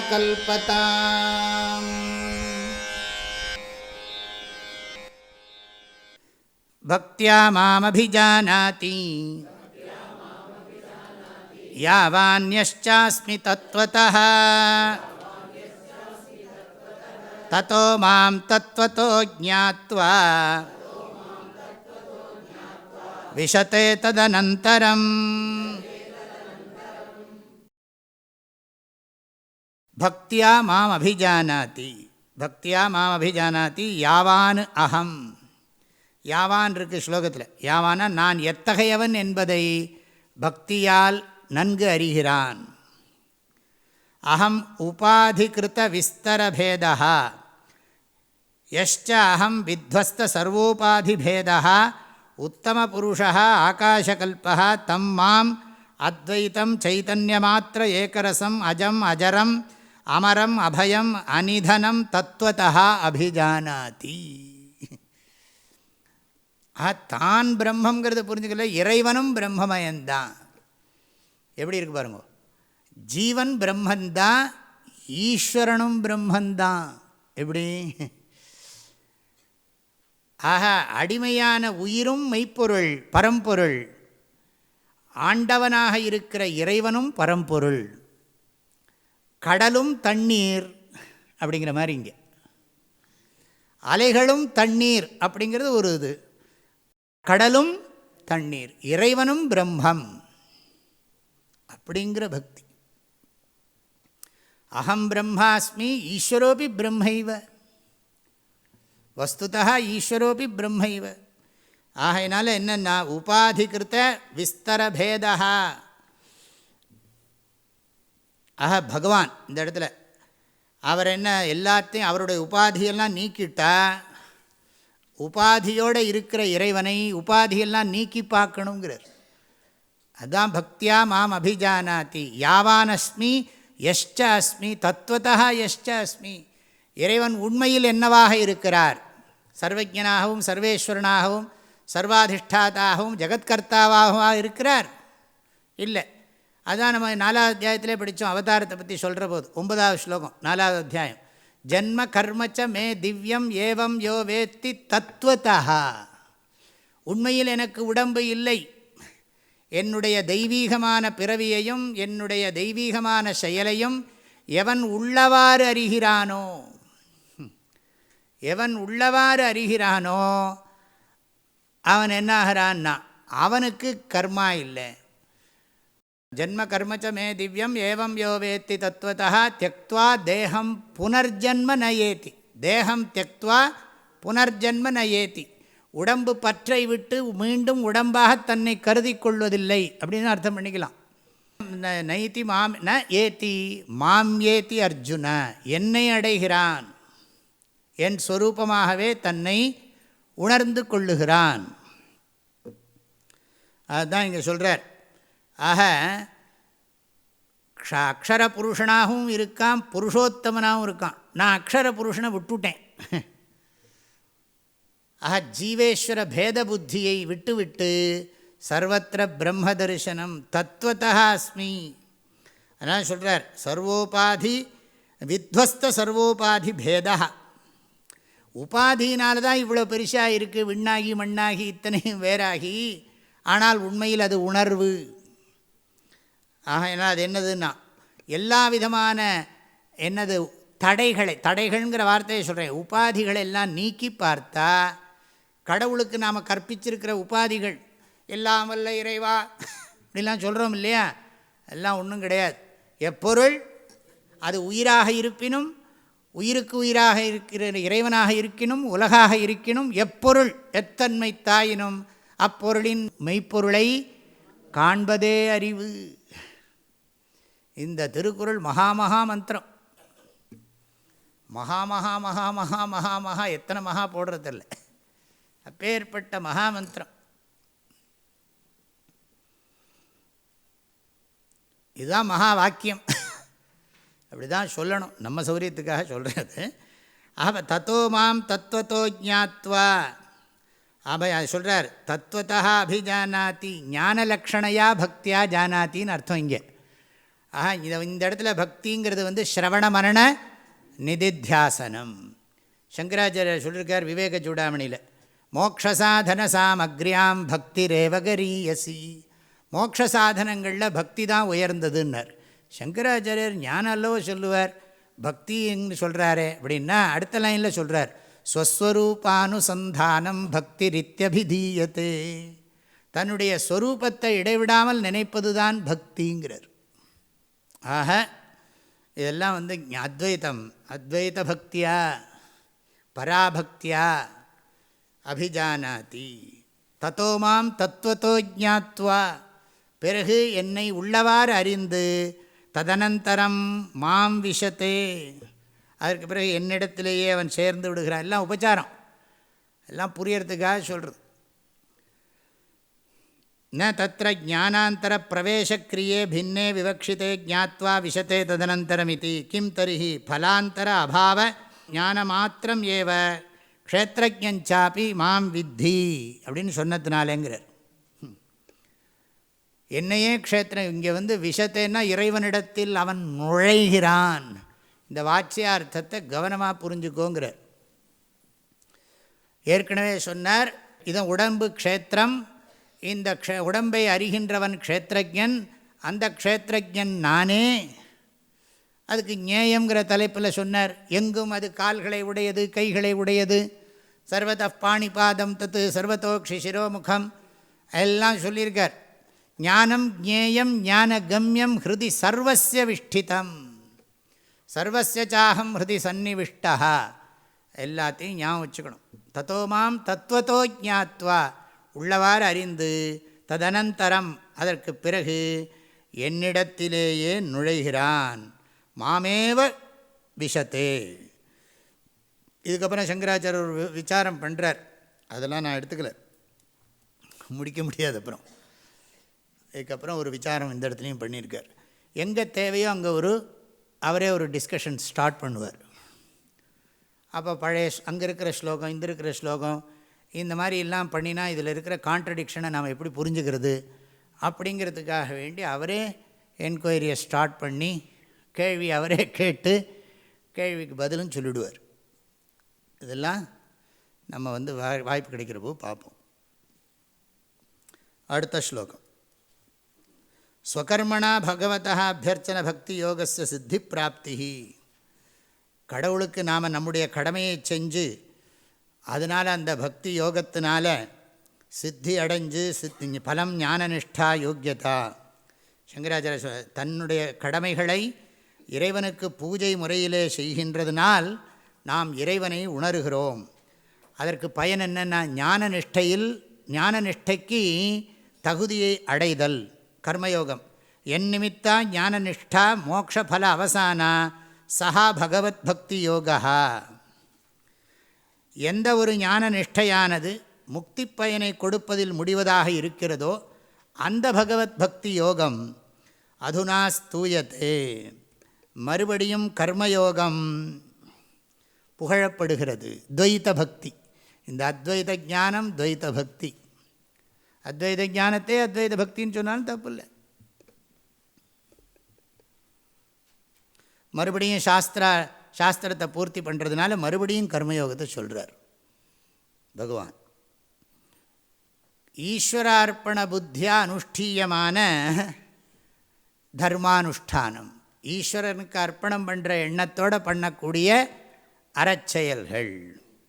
कल्पताम्। भक्त्या मामभिजानाति। यावान्यश्चास्मि तत्त्वतः। ततो मां तत्त्वतो ज्ञात्वा। विशते तदनन्तरम् பக்தியா மாம் அபிஜானாதி பக்தியா மாம் அபிஜானாதி யாவான் அகம் யாவான் இருக்கு ஸ்லோகத்தில். யாவானா நான் எத்தகையவன் என்பதை பக்தியால் நன்கு அறிகிறான். அகம் உபாதிகிருத்த விஸ்தரபேதா யஷ்ச அகம் வித்வஸ்த சர்வோபாதிபேதா உத்தமபுருஷா ஆகாஷகல்பா தம் மாம் அத்வைத்தம் சைத்தன்யமாத்திர ஏகரசம் அஜம் அஜரம் அமரம் அபயம் அனிதனம் தத்துவத்தா அபிஜானாதி. ஆ தான் பிரம்மங்கிறத புரிஞ்சுக்கல இறைவனும் பிரம்மமயந்தான். எப்படி இருக்கு பாருங்க. ஜீவன் பிரம்மந்தான் ஈஸ்வரனும் பிரம்மந்தான் எப்படி? ஆக அடிமையான உயிரும் மெய்ப்பொருள் பரம்பொருள். ஆண்டவனாக இருக்கிற இறைவனும் பரம்பொருள். கடலும் தண்ணீர் அப்படிங்கிற மாதிரி இங்கே. அலைகளும் தண்ணீர் அப்படிங்கிறது ஒரு இது. கடலும் தண்ணீர் இறைவனும் பிரம்மம் அப்படிங்கிற பக்தி. அகம் பிரம்மாஸ்மி ஈஸ்வரோபி பிரம்மைவ. வஸ்துதா ஈஸ்வரோபி பிரம்மைவ. ஆகையினால என்னென்னா உபாதிகிருத்த விஸ்தரபேதா. ஆக பகவான் இந்த இடத்துல. அவர் என்ன எல்லாத்தையும் அவருடைய உபாதியெல்லாம் நீக்கிட்டா உபாதியோடு இருக்கிற இறைவனை உபாதியெல்லாம் நீக்கி பார்க்கணுங்கிறார். அதுதான் பக்தியா மாம் அபிஜானாதி. யாவான் அஸ்மி எஷ்ட அஸ்மி தத்துவத்தா எஷ்ட அஸ்மி இறைவன் உண்மையில் என்னவாக இருக்கிறார்? சர்வஜனாகவும் சர்வேஸ்வரனாகவும் சர்வாதிஷ்டாதாகவும் ஜெகத்கர்த்தாவாகவும் இருக்கிறார்? இல்லை. அதுதான் நம்ம நாலாவது அத்தியாயத்திலே படித்தோம் அவதாரத்தை பற்றி சொல்கிற போது ஒன்பதாவது ஸ்லோகம் நாலாவது அத்தியாயம். ஜென்ம கர்மச்ச மே திவ்யம் ஏவம் யோ வேத்தி தத்துவத்தா உண்மையில் எனக்கு உடம்பு இல்லை. என்னுடைய தெய்வீகமான பிறவியையும் என்னுடைய தெய்வீகமான செயலையும் எவன் உள்ளவாறு அறிகிறானோ எவன் உள்ளவாறு அறிகிறானோ அவன் என்ன ஆகிறான்னா அவனுக்கு கர்மா இல்லை. ஜென்ம கர்மச்ச மே திவ்யம் ஏவம் யோ வேத்தி தத்துவத்தா தியக்வா தேகம் புனர்ஜன்ம நயேத்தி தேகம் தியக்வா புனர்ஜன்ம நயேத்தி உடம்பு பற்றை விட்டு மீண்டும் உடம்பாக தன்னை கருதி கொள்வதில்லை அப்படின்னு அர்த்தம் பண்ணிக்கலாம். நைத்தி மாம் ந ஏத்தி மாம் ஏத்தி அர்ஜுன என்னை அடைகிறான். என் ஸ்வரூபமாகவே தன்னை உணர்ந்து கொள்ளுகிறான். அதுதான் இங்கே சொல்கிறார் ஆக அக்ஷர புருஷனாகவும் இருக்கான் புருஷோத்தமனாகவும் இருக்கான். நான் அக்ஷர புருஷனை விட்டுட்டேன். ஆக ஜீவேஸ்வர பேத புத்தியை விட்டுவிட்டு சர்வத்திர பிரம்ம தரிசனம் தத்துவத்தா அஸ்மி. அதனால் சொல்கிறார் சர்வோபாதி வித்வஸ்த சர்வோபாதி பேதா உபாதியினால தான் இவ்வளோ பெருசாக இருக்குது விண்ணாகி மண்ணாகி இத்தனையும் வேறாகி ஆனால் உண்மையில் அது உணர்வு. ஆக என்ன அது என்னதுன்னா எல்லா விதமான என்னது தடைகளை தடைகள்ங்கிற வார்த்தையை சொல்கிறேன் உபாதிகளை எல்லாம் நீக்கி பார்த்தா கடவுளுக்கு நாம் கற்பிச்சிருக்கிற உபாதிகள் எல்லாம் வல்ல இறைவா இப்படிலாம் சொல்கிறோம் இல்லையா? எல்லாம் ஒன்றும் கிடையாது. எப்பொருள் அது உயிராக இருப்பினும் உயிருக்கு உயிராக இருக்கிற இறைவனாக இருக்கினும் உலகாக இருக்கினும் எப்பொருள் எத்தன்மை தாயினும் அப்பொருளின் மெய்ப்பொருளை காண்பதே அறிவு. இந்த திருக்குறள் மகாமகா மந்திரம். மகாமகா மகா மகா மகா மகா எத்தனை மகா போடுறதில்ல. அப்பேற்பட்ட மகா மந்திரம். இதுதான் மகா வாக்கியம். அப்படி தான் சொல்லணும். நம்ம சௌரியத்துக்காக சொல்கிறது ஆக தத்தோ மாம் தத்துவத்தோ ஜாத்வா ஆபை அது சொல்கிறார் தத்துவத்தா அபிஜானாதி ஞான லக்ஷணையா பக்தியா ஜானாத்தின்னு அர்த்தம் இங்கே. ஆஹா இதை இந்த இடத்துல பக்திங்கிறது வந்து ஸ்ரவண மரண நிதித்தியாசனம். சங்கராச்சாரியர் சொல்லியிருக்கார் விவேக சூடாமணியில் மோக்ஷசாதன சாமக்ரியாம் பக்தி ரேவகரீயசி. மோக்ஷ சாதனங்களில் பக்தி தான் உயர்ந்ததுன்னர். சங்கராச்சாரியர் ஞான அல்லவோ சொல்லுவார் பக்தின்னு சொல்கிறாரே அப்படின்னா அடுத்த லைனில் சொல்கிறார் ஸ்வஸ்வரூபானுசந்தானம் பக்தி ரித்தியபிதீயத்தே தன்னுடைய ஸ்வரூபத்தை இடைவிடாமல் நினைப்பது தான் பக்திங்கிறார். ஆக இதெல்லாம் வந்து அத்வைத்தம் அத்வைத பக்தியா பராபக்தியா? அபிஜானாதி. தத்தோ மாம் தத்துவத்தோ ஜாத்வா பிறகு என்னை உள்ளவாறு அறிந்து ததனந்தரம் மாம் விஷத்தே. அதற்கு பிறகு என்னிடத்திலேயே அவன் சேர்ந்து விடுகிறான். எல்லாம் உபச்சாரம். எல்லாம் புரியறதுக்காக சொல்கிறது ந தத்திர ஜானாந்தர பிரவேசக்கிரியே பின்னே விவக்ஷித்தே ஜாத்வா விஷத்தே ததனந்தரமிதி கிம் தரிஹி ஃபலாந்தர அபாவ ஞானமாத்திரம் ஏவ க்ஷேத்திரஜாப்பி மாம் வித்தி அப்படின்னு சொன்னதுனாலேங்கிறார். என்னையே க்ஷேத்திரம் இங்கே வந்து விஷத்தைன்னா இறைவனிடத்தில் அவன் நுழைகிறான். இந்த வாட்சியார்த்தத்தை கவனமாக புரிஞ்சுக்கோங்கிறார். ஏற்கனவே சொன்னார் இதன் உடம்பு க்ஷேத்திரம் இந்த க்ஷே உடம்பை அறிகின்றவன் க்ஷேத்திரஜன் அந்த க்ஷேத்திரஜன் நானே. அதுக்கு ஞேயங்கிற தலைப்பில் சொன்னார் எங்கும் அது கால்களை உடையது கைகளை உடையது. சர்வத பாணிபாதம் தத்து சர்வத்தோக்ஷி சிரோமுகம். எல்லாம் சொல்லியிருக்கார். ஞானம் ஜேயம் ஞான கம்யம் ஹிருதி சர்வசிய விஷ்டிதம். சர்வசாகம் ஹிருதி சந்நிவிஷ்டா எல்லாத்தையும் ஞாபகம் வச்சுக்கணும். தத்தோமாம் தத்துவத்தோ ஜாத்வா உள்ளவாறு அறிந்து ததனந்தரம் அதற்கு பிறகு என்னிடத்திலேயே நுழைகிறான். மாமேவ விஷத்தே. இதுக்கப்புறம் சங்கராச்சாரியர் ஒரு விசாரம் பண்ணுறார் அதெல்லாம் நான் எடுத்துக்கல. முடிக்க முடியாது அப்புறம். இதுக்கப்புறம் ஒரு விசாரம் இந்த இடத்துலையும் பண்ணியிருக்கார். எங்கே தேவையோ அங்கே ஒரு அவரே ஒரு டிஸ்கஷன் ஸ்டார்ட் பண்ணுவார். அப்போ பழைய அங்கே இருக்கிற ஸ்லோகம் இந்த இருக்கிற ஸ்லோகம் இந்த மாதிரி எல்லாம் பண்ணினா இதில் இருக்கிற கான்ட்ரடிக்ஷனை நாம் எப்படி புரிஞ்சுக்கிறது? அப்படிங்கிறதுக்காக வேண்டி அவரே என்கொயரியை ஸ்டார்ட் பண்ணி கேள்வி அவரே கேட்டு கேள்விக்கு பதிலும் சொல்லிவிடுவார் இதெல்லாம் நம்ம வந்து வாய்ப்பு கிடைக்கிறப்போ பார்ப்போம். அடுத்த ஸ்லோகம். ஸ்வகர்மணா பகவதா அபியர்ச்சன பக்தி யோகஸ்ய சித்தி பிராப்தி கடவுளுக்கு நாம் நம்முடைய கடமையை செஞ்சு அதனால் அந்த பக்தி யோகத்தினால சித்தி அடைஞ்சு சித்தி பலம் ஞானநிஷ்டா யோக்கியதா. சங்கராச்சாரிய தன்னுடைய கடமைகளை இறைவனுக்கு பூஜை முறையிலே செய்கின்றதுனால் நாம் இறைவனை உணர்கிறோம். அதற்கு பயன் என்னென்னா ஞான நிஷ்டையில் ஞான நிஷ்டைக்கு தகுதியை அடைதல் கர்மயோகம். என் நிமித்தா ஞான நிஷ்டா மோக்ஷல அவசானா சஹா பகவத் பக்தி யோகா எந்த ஒரு ஞான நிஷ்டையானது முக்தி பயனை கொடுப்பதில் முடிவதாக இருக்கிறதோ அந்த பகவத் பக்தி யோகம் அதுனா ஸ்தூயத்தே மறுபடியும் கர்மயோகம் புகழப்படுகிறது. துவைத்த பக்தி. இந்த அத்வைத ஞானம் துவைத்த பக்தி. அத்வைத ஞானத்தை அத்வைத பக்தின்னு சொன்னாலும் தப்பு இல்லை மறுபடியும் சாஸ்திரா சாஸ்திரத்தை பூர்த்தி பண்ணுறதுனால மறுபடியும் கர்மயோகத்தை சொல்கிறார் பகவான். ஈஸ்வரார்ப்பண புத்தியா அனுஷ்டீயமான தர்மானுஷ்டானம். ஈஸ்வரனுக்கு அர்ப்பணம் பண்ணுற எண்ணத்தோடு பண்ணக்கூடிய அறச்செயல்கள்.